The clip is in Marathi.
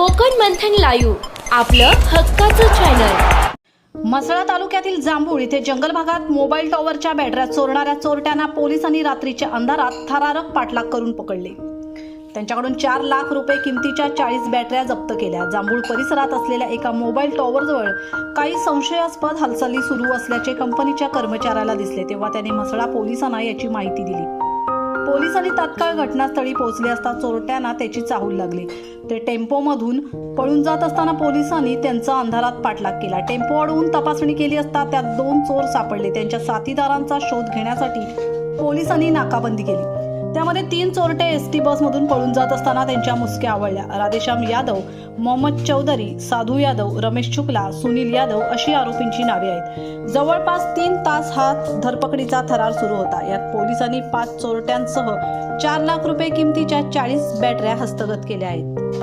कोकण मंथन लाईव्ह आपलं हक्काचं चॅनल म्हसळा तालुक्यातील जांभूळ इथे जंगल भागात मोबाईल टॉवरच्या बॅटऱ्या चोरणाऱ्या चोरट्यांना पोलिसांनी रात्रीच्या अंधारात थरारक पाठलाग करून पकडले. त्यांच्याकडून चार लाख रुपये किमतीच्या चाळीस बॅटऱ्या जप्त केल्या. जांभूळ परिसरात असलेल्या एका मोबाईल टॉवरजवळ काही संशयास्पद हालचाली सुरू असल्याचे कंपनीच्या कर्मचाऱ्याला दिसले. तेव्हा त्याने म्हसळा पोलिसांना याची माहिती दिली. पोलिसांनी तात्काळ घटनास्थळी पोहोचले असता चोरट्यांना त्याची चाहूल लागली. ते टेम्पोमधून पळून जात असताना पोलिसांनी त्यांचा अंधारात पाठलाग केला. टेम्पो अडवून तपासणी केली असता त्यात दोन चोर सापडले. त्यांच्या साथीदारांचा शोध घेण्यासाठी पोलिसांनी नाकाबंदी केली. त्यामध्ये तीन चोरटे एस टी बसमधून पळून जात असताना त्यांच्या मुसक्या आवळल्या राधेश्याम यादव मोहम्मद चौधरी साधू यादव रमेश शुक्ला सुनील यादव अशी आरोपींची नावे आहेत. जवळपास तीन तास हा धरपकडीचा थरार सुरू होता. यात पोलिसांनी पाच चोरट्यांसह चार लाख रुपये किमतीच्या चाळीस बॅटऱ्या हस्तगत केल्या आहेत.